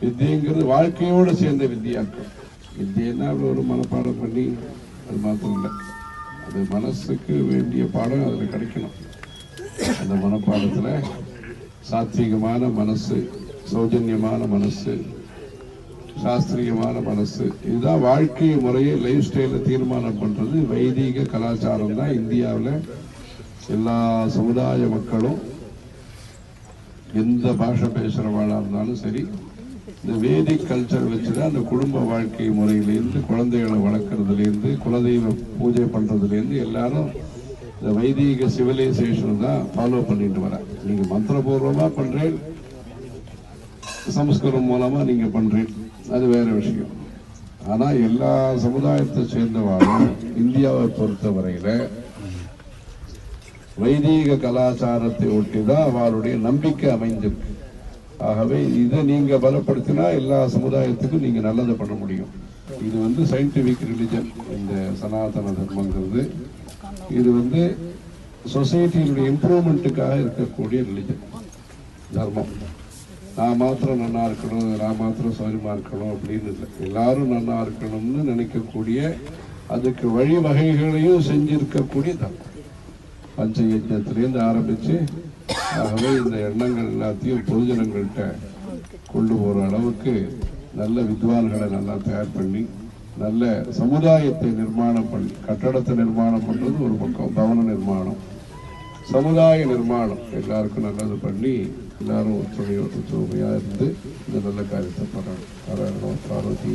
வித்தியங்கிறது வாழ்க்கையோடு சேர்ந்த வித்தியாக்கம் வித்தியன்னா ஒரு மனப்பாடம் பண்ணி அது மாத்திரம் இல்லை அது மனசுக்கு வேண்டிய பாடம் அதில் கிடைக்கணும். அந்த மனப்பாடத்தில் சாத்வீகமான மனசு சௌஜன்யமான மனசு சாஸ்திரியமான மனசு இதுதான் வாழ்க்கை முறையை லைஃப் ஸ்டைலை தீர்மானம் பண்ணுறது வைதீக கலாச்சாரம் தான் இந்தியாவில் எல்லா சமுதாய மக்களும் எந்த பாஷை பேசுகிறவாளாக இருந்தாலும் சரி இந்த வேதிக் கல்ச்சர் வச்சுதான் அந்த குடும்ப வாழ்க்கை முறையிலேருந்து குழந்தைகளை வளர்க்குறதுலேருந்து குலதெய்வ பூஜை பண்ணுறதுலேருந்து எல்லாரும் இந்த வைதீக சிவிலைசேஷன் தான் ஃபாலோ பண்ணிட்டு வரேன் நீங்கள் மந்திரபூர்வமாக பண்ணுறேன் சமஸ்கிருதம் மூலமா நீங்க பண்றேன். அது வேற விஷயம். ஆனா எல்லா சமுதாயத்தை சேர்ந்தவாலும் இந்தியாவை பொறுத்த வரையில வைதீக கலாச்சாரத்தை ஒட்டி தான் அவளுடைய நம்பிக்கை அமைந்திருக்கு ஆகவே இதை நீங்க பலப்படுத்தினா எல்லா சமுதாயத்துக்கும் நீங்க நல்லதை பண்ண முடியும். இது வந்து சயின்டிபிக் ரிலிஜன் இந்த சனாதன தர்மங்கிறது. இது வந்து சொசைட்டியினுடைய இம்ப்ரூவ்மெண்ட்டுக்காக இருக்கக்கூடிய ரிலிஜன் தர்மம். நான் மாத்திரம் நல்லா இருக்கணும் நான் மாத்திரம் சௌரியமாக இருக்கணும் அப்படின்னு இல்லை. எல்லாரும் நல்லா இருக்கணும்னு நினைக்கக்கூடிய அதுக்கு வழிவகைகளையும் செஞ்சிருக்கக்கூடிய தர்மம். பஞ்ச யஜ்னத்திலேருந்து ஆரம்பித்து ஆகவே இந்த எண்ணங்கள் எல்லாத்தையும் பொதுஜனங்கள்கிட்ட கொண்டு போற அளவுக்கு நல்ல வித்வான்களை நல்லா தயார் பண்ணி நல்ல சமுதாயத்தை நிர்மாணம் பண்ணி கட்டடத்தை நிர்மாணம் பண்றது ஒரு பக்கம் பவன நிர்மாணம். சமுதாய நிர்மாணம் எல்லாருக்கும் நல்லது பண்ணி எல்லாரும் ஒற்றுமையோ ஒற்றுமையா இருந்து இந்த நல்ல காரியத்தை பண்ணணும். பார்வதி